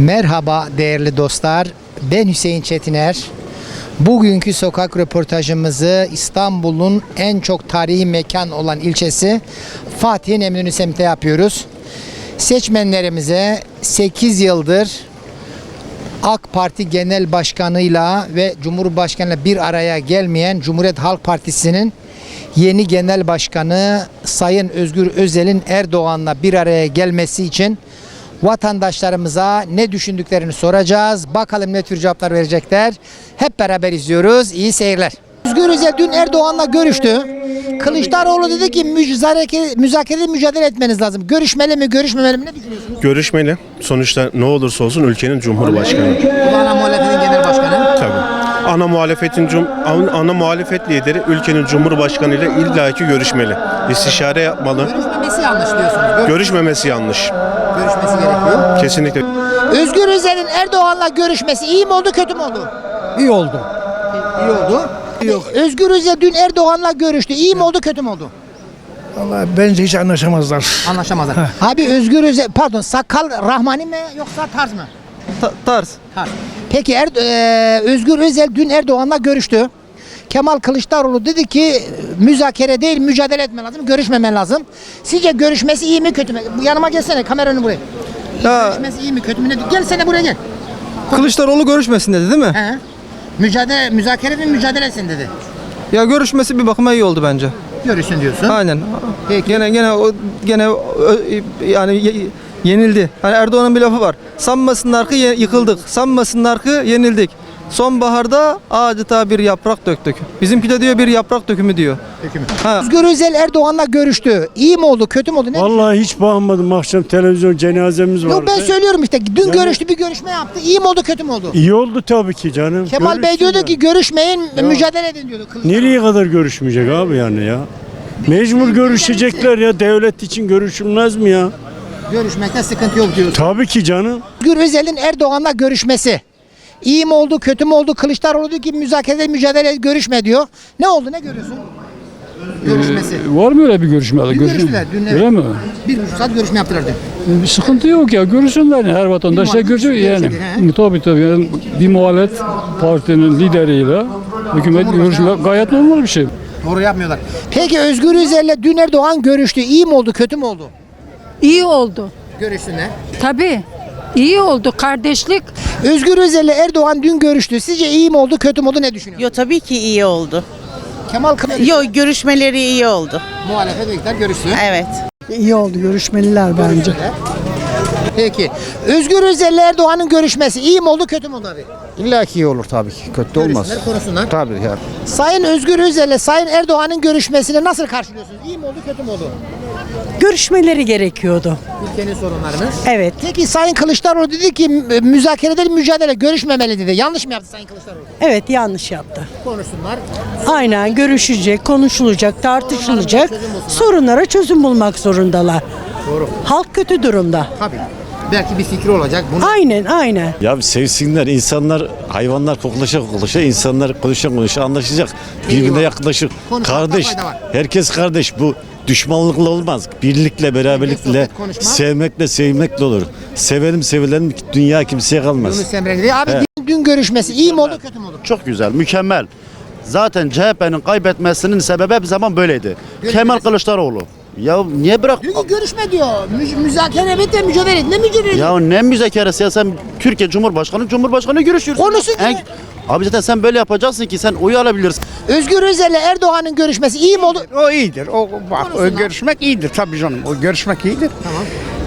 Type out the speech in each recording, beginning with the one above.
Merhaba değerli dostlar. Ben Hüseyin Çetiner. Bugünkü sokak röportajımızı İstanbul'un en çok tarihi mekan olan ilçesi Fatih'in Eminönü semtinde yapıyoruz. Seçmenlerimize 8 yıldır AK Parti Genel Başkanı'yla ve Cumhurbaşkanı'yla bir araya gelmeyen Cumhuriyet Halk Partisi'nin yeni genel başkanı Sayın Özgür Özel'in Erdoğan'la bir araya gelmesi için vatandaşlarımıza ne düşündüklerini soracağız. Bakalım ne tür cevaplar verecekler. Hep beraber izliyoruz. İyi seyirler. Özgür Özel dün Erdoğan'la görüştü. Kılıçdaroğlu dedi ki müzakere, müzakerede mücadele etmeniz lazım. Görüşmeli mi, görüşmemeli mi? Ne düşünüyorsunuz? Görüşmeli. Sonuçta ne olursa olsun ülkenin cumhurbaşkanı. Bu ana muhalefetin genel başkanı. Tabii. Ana muhalefetin cum- ana, ana muhalefet lideri ülkenin cumhurbaşkanı ile illaki görüşmeli. İstişare yapmalı. Görüşmemesi yanlış diyorsunuz. Gör- Görüşmemesi yanlış. Görüşmesi gerekiyor. Kesinlikle. Özgür Özel'in Erdoğan'la görüşmesi iyi mi oldu, kötü mü oldu? İyi oldu. İyi oldu. Yok. Özgür Özel dün Erdoğan'la görüştü. İyi mi oldu, kötü mü oldu? Vallahi bence hiç anlaşamazlar. Anlaşamazlar. Abi Özgür Özel, pardon Sakal Rahmani mi yoksa Tarz mı? tarz. Tarz. Peki er, e, Özgür Özel dün Erdoğan'la görüştü. Kemal Kılıçdaroğlu dedi ki müzakere değil mücadele etmen lazım, görüşmemen lazım. Sizce görüşmesi iyi mi kötü mü? Yanıma gelsene kameranı buraya. Ya Görüşmesi iyi mi kötü mü ne? Gel sen de buraya gel. Kılıçdaroğlu görüşmesin dedi değil mi? He. Mücadele, müzakere mi mücadele etsin dedi. Ya görüşmesi bir bakıma iyi oldu bence. Görüşsün diyorsun. Aynen. Peki. Gene gene o gene ö- yani ye- yenildi. Hani Erdoğan'ın bir lafı var. Sanmasınlar ki ye- yıkıldık. Sanmasınlar ki yenildik. Sonbaharda adeta bir yaprak döktük. Bizimki de diyor bir yaprak dökümü diyor. Ha. Özgür Özel Erdoğan'la görüştü. İyi mi oldu, kötü mü oldu? Ne? Vallahi hiç bakmadım akşam televizyon cenazemiz vardı. Yok ben söylüyorum işte. Dün görüştü, bir görüşme yaptı. İyi mi oldu, kötü mü oldu? İyi oldu tabii ki canım. Kemal Bey Görüşsün diyordu ya. ki görüşmeyin, mücadele edin diyordu. Kılıçdaroğlu. Nereye kadar görüşmeyecek abi yani ya? Mecbur görüşecekler ya devlet için görüşülmez mi ya? Görüşmekte sıkıntı yok diyordu. Tabii ki canım. Özgür Özel'in Erdoğan'la görüşmesi. İyi mi oldu, kötü mü oldu? Kılıçdaroğlu diyor ki müzakerede mücadele görüşme diyor. Ne oldu, ne görüyorsun? Görüşmesi. Var mı öyle bir görüşme? Bir Görüşme- görüştüler dün, evet. Öyle mi? Bir buçuk saat görüşme yaptılar dün. Bir sıkıntı yok ya. Görüşsünler yani. Her vatandaş da muhalefet görüşüyor yani. görüşecek, Tabii tabii. Yani bir muhalefet partinin lideriyle hükümet görüşme gayet normal bir şey. Doğru yapmıyorlar. Peki Özgür Özel'le dün Erdoğan görüştü. İyi mi oldu, kötü mü oldu? İyi oldu. Görüşsünler. Tabii. İyi oldu kardeşlik. Özgür Özel'le Erdoğan dün görüştü. Sizce iyi mi oldu, kötü mü oldu? Ne düşünüyorsun? Yo tabii ki iyi oldu. Kemal Kılıçdaroğlu Yo görüşmeleri iyi oldu. muhalefet iktidar görüştü. Evet. İyi oldu görüşmeliler bence. Peki. Özgür Özel'le Erdoğan'ın görüşmesi iyi mi oldu, kötü mü oldu abi? İlla ki iyi olur tabii ki. Kötü olmaz. Görüşsünler, konuşsunlar. Tabii ya. Sayın Özgür Özel'le Sayın Erdoğan'ın görüşmesini nasıl karşılıyorsunuz? İyi mi oldu, kötü mü oldu? Görüşmeleri gerekiyordu. Ülkenin sorunlarını. Evet. Peki Sayın Kılıçdaroğlu dedi ki mü- müzakerede mücadele görüşmemeli dedi. Yanlış mı yaptı Sayın Kılıçdaroğlu? Evet yanlış yaptı. Konuşsunlar. Aynen görüşecek, konuşulacak, tartışılacak. Sorunlara çözüm bulmak zorundalar. Doğru. Halk kötü durumda. Tabii. Belki bir fikri olacak. Bunu Aynen aynen. Ya sevsinler insanlar hayvanlar koklaşa koklaşa insanlar konuşa konuşa anlaşacak. Birbirine yaklaşır. Konuşmakta Kardeş. Herkes kardeş. Bu düşmanlıkla olmaz. Birlikle, beraberlikle, sohbet, sevmekle, sevmekle olur. Sevelim sevilelim dünya kimseye kalmaz. Yunus Emre dedi. Abi Evet. dün, dün görüşmesi iyi mi oldu, kötü mü oldu? Çok güzel, mükemmel. Zaten CHP'nin kaybetmesinin sebebi hep zaman böyleydi. Görüşmesi. Kemal Kılıçdaroğlu. Ya niye bırak? Ki görüşme diyor. Mü- müzakere bitti mücadele. Ne mücadele Ya ne müzakeresi ya sen Türkiye Cumhurbaşkanı, Cumhurbaşkanı görüşüyorsun. Konuşsun En- Abi zaten sen böyle yapacaksın ki sen oyu alabilirsin. Özgür Özel'le Erdoğan'ın görüşmesi iyi mi oldu? O iyidir. O bak o görüşmek iyidir tabii canım. O görüşmek iyidir. Tamam.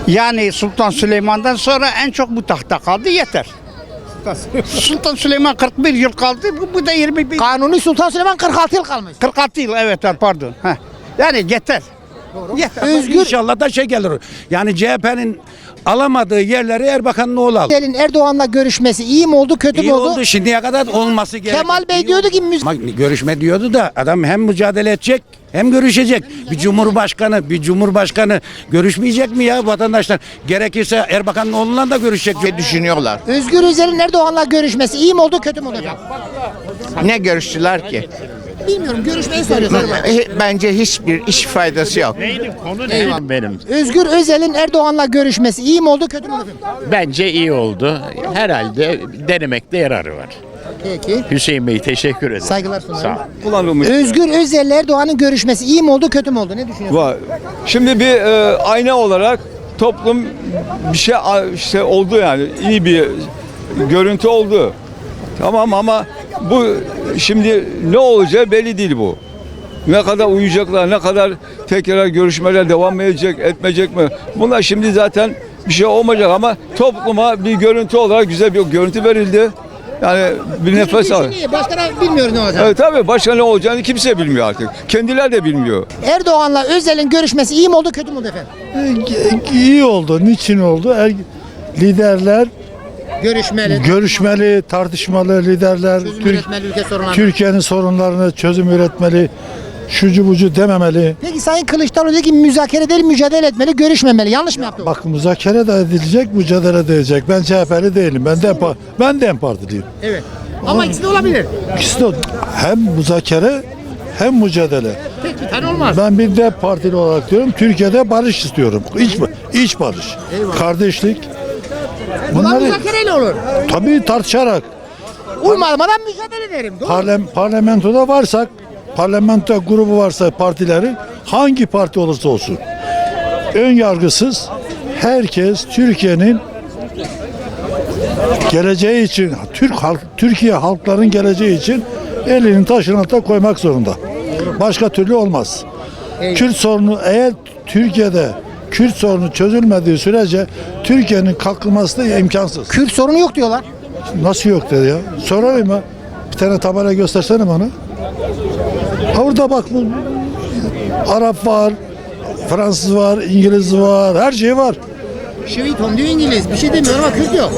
Yani Sultan Süleyman'dan sonra en çok bu tahta kaldı yeter. Sultan Süleyman 41 yıl kaldı. Bu, bu da 21 Kanuni Sultan Süleyman 46 yıl kalmış. 46 yıl evet pardon. Heh. Yani yeter. Özgür İnşallah da şey gelir. Yani CHP'nin alamadığı yerleri Erbakan'ın oğlu aldı. Özel'in Erdoğan'la görüşmesi iyi mi oldu, kötü mü İyi oldu? oldu şimdiye kadar olması gereken. Kemal Bey İyi diyordu oldu. ki müz- Ama görüşme diyordu da adam hem mücadele edecek hem görüşecek. Bir cumhurbaşkanı, bir cumhurbaşkanı görüşmeyecek mi ya vatandaşlar? Gerekirse Erbakan'ın oğlundan da görüşecek diye düşünüyorlar. Özgür Özel'in Erdoğan'la görüşmesi iyi mi oldu, kötü mü oldu? Ne görüştüler ki? Bilmiyorum görüşmeyi soruyoruz. Bence hiçbir iş faydası yok. Eyvallah. Benim. Özgür Özel'in Erdoğan'la görüşmesi iyi mi oldu kötü mü oldu? efendim? Bence iyi oldu. Herhalde denemekte yararı var. Peki. Hüseyin Bey teşekkür ederim. Saygılar sunarım. Kullanılmış. Özgür Özel Erdoğan'ın görüşmesi iyi mi oldu kötü mü oldu? Ne düşünüyorsun? Var. Şimdi bir e, ayna olarak toplum bir şey işte oldu yani iyi bir görüntü oldu. Tamam ama bu şimdi ne olacağı belli değil bu. Ne kadar uyuyacaklar, ne kadar tekrar görüşmeler devam edecek, etmeyecek mi? Bunlar şimdi zaten bir şey olmayacak ama topluma bir görüntü olarak güzel bir görüntü verildi. Yani bir nefes al. Başka bilmiyoruz ne olacak. Evet tabii başka ne olacağını kimse bilmiyor artık. Kendiler de bilmiyor. Erdoğan'la Özel'in görüşmesi iyi mi oldu kötü mü oldu efendim? İyi oldu. Niçin oldu? Er, liderler Görüşmeli. görüşmeli, tartışmalı liderler Çözüm Türk- üretmeli ülke sorunlarına. Türkiye'nin sorunlarını çözüm üretmeli, şucu bucu dememeli. Peki Sayın Kılıçdaroğlu dedi ki müzakere değil mücadele etmeli, görüşmemeli. Yanlış mı yaptı o? Bak müzakere de edilecek, mücadele de edilecek. Ben CHP'li değilim. Ben de Empa- ben de Em Partiliyim. Evet. Ama ikisi de olabilir. İkisi de hem müzakere hem mücadele. Tek bir tane olmaz. Ben bir de partili olarak diyorum. Türkiye'de barış istiyorum. İç, iç barış. Kardeşlik. Bunlar Bunları müzakereyle olur. tabii tartışarak Uymadan mücadele ederim. Doğru. Parlam parlamentoda varsak, parlamento grubu varsa partilerin hangi parti olursa olsun ön yargısız herkes Türkiye'nin geleceği için Türk halk Türkiye halkların geleceği için elinin taşın altına koymak zorunda. Başka türlü olmaz. Kürt sorunu eğer Türkiye'de Kürt sorunu çözülmediği sürece Türkiye'nin kalkınması da imkansız. Kürt sorunu yok diyorlar. Nasıl yok dedi ya? Sorayım mı? Bir tane tabela göstersene bana. Ha Orada bak bu Arap var, Fransız var, İngiliz var, her şey var. Şevitom diyor İngiliz. Bir şey demiyor ama Kürt yok.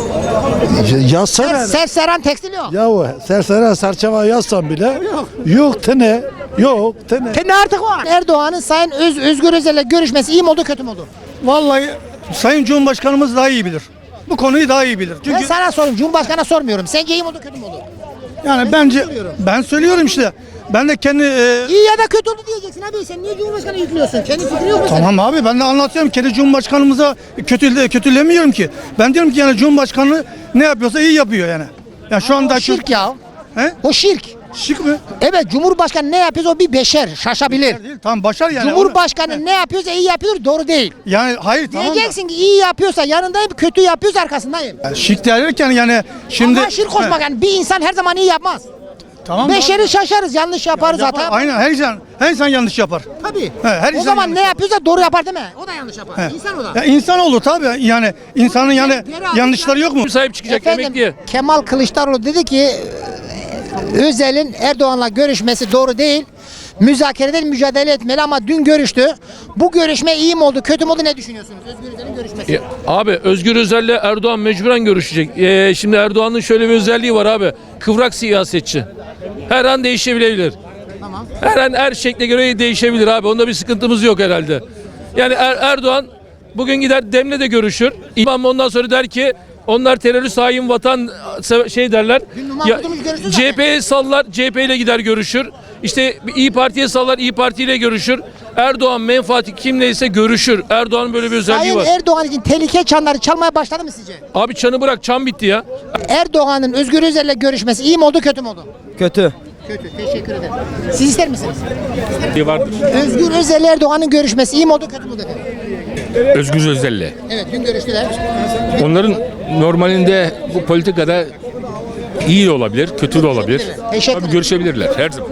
Yazsana. Serseran tekstil yok. Yahu sersere serçeva yazsan bile yok tene yok tene. Kendi artık var. Erdoğan'ın Sayın Öz, Özgür Özel'le görüşmesi iyi mi oldu kötü mü oldu? Vallahi Sayın Cumhurbaşkanımız daha iyi bilir. Bu konuyu daha iyi bilir. Ben sana soruyorum. Cumhurbaşkanı'na sormuyorum. Sence iyi mi oldu kötü mü oldu? yani bence ben söylüyorum işte. Ben de kendi e, İyi ya da kötü oldu diyeceksin abi. Sen niye Cumhurbaşkanı yüklüyorsun? Kendi fikrin yok mu senin? Tamam abi ben de anlatıyorum. Kendi Cumhurbaşkanımıza kötü kötülemiyorum ki. Ben diyorum ki yani Cumhurbaşkanı ne yapıyorsa iyi yapıyor yani. Yani şu anda O şirk ya. He? O şirk. Şık mı? Evet Cumhurbaşkanı ne yapıyorsa o bir beşer. Şaşabilir. Değil. Tamam başar yani. Cumhurbaşkanı ne yapıyorsa iyi yapıyor doğru değil. Yani hayır tamam. da- Diyeceksin ki iyi yapıyorsa yanındayım, kötü yapıyorsa arkasındayım. Yani şık derken yani şimdi Ama şirk koşmak yani bir insan her zaman iyi yapmaz. tamam. Beşeri şaşarız, yanlış yaparız Yapar, hata. Aynen her insan her insan yanlış yapar. Tabii. her o insan zaman yanlış ne yapıyorsa doğru yapar değil mi? O da yanlış yapar. He. İnsan o da. Ya insan olur tabii yani insanın yani yanlışları yok mu? Sahip çıkacak Efendim, emekliye. Kemal Kılıçdaroğlu dedi ki Özel'in Erdoğan'la görüşmesi doğru değil. Müzakereden mücadele etmeli ama dün görüştü. Bu görüşme iyi mi oldu, kötü mü oldu ne düşünüyorsunuz? Özgür Özel'in görüşmesi. Ya, Abi Özgür Özel'le Erdoğan mecburen görüşecek. Ee, şimdi Erdoğan'ın şöyle bir özelliği var abi. Kıvrak siyasetçi. Her an değişebilir. Tamam. Her an her şekle göre değişebilir abi. Onda bir sıkıntımız yok herhalde. Yani Er- Erdoğan bugün gider Dem'le de görüşür. İmam ondan sonra der ki onlar terörist hain vatan se- şey derler. Zaten. CHP'ye sallar, CHP ile gider görüşür. İşte İyi Parti'ye sallar, İyi Parti ile görüşür. Erdoğan menfaati kimleyse görüşür. Erdoğan'ın böyle bir özelliği Sayın var. Erdoğan için tehlike çanları çalmaya başladı mı sizce? Abi çanı bırak, çan bitti ya. Erdoğan'ın Özgür Özel'le görüşmesi iyi mi oldu, kötü mü oldu? Kötü. Kötü. Teşekkür ederim. Siz ister misiniz? vardır. Özgür Özel Erdoğan'ın görüşmesi iyi mi oldu, kötü mü oldu? Özgür Özel'le. Evet, dün görüştüler. Onların normalinde bu politikada iyi de olabilir, kötü de olabilir. Teşekkür Tabii görüşebilirler her zaman.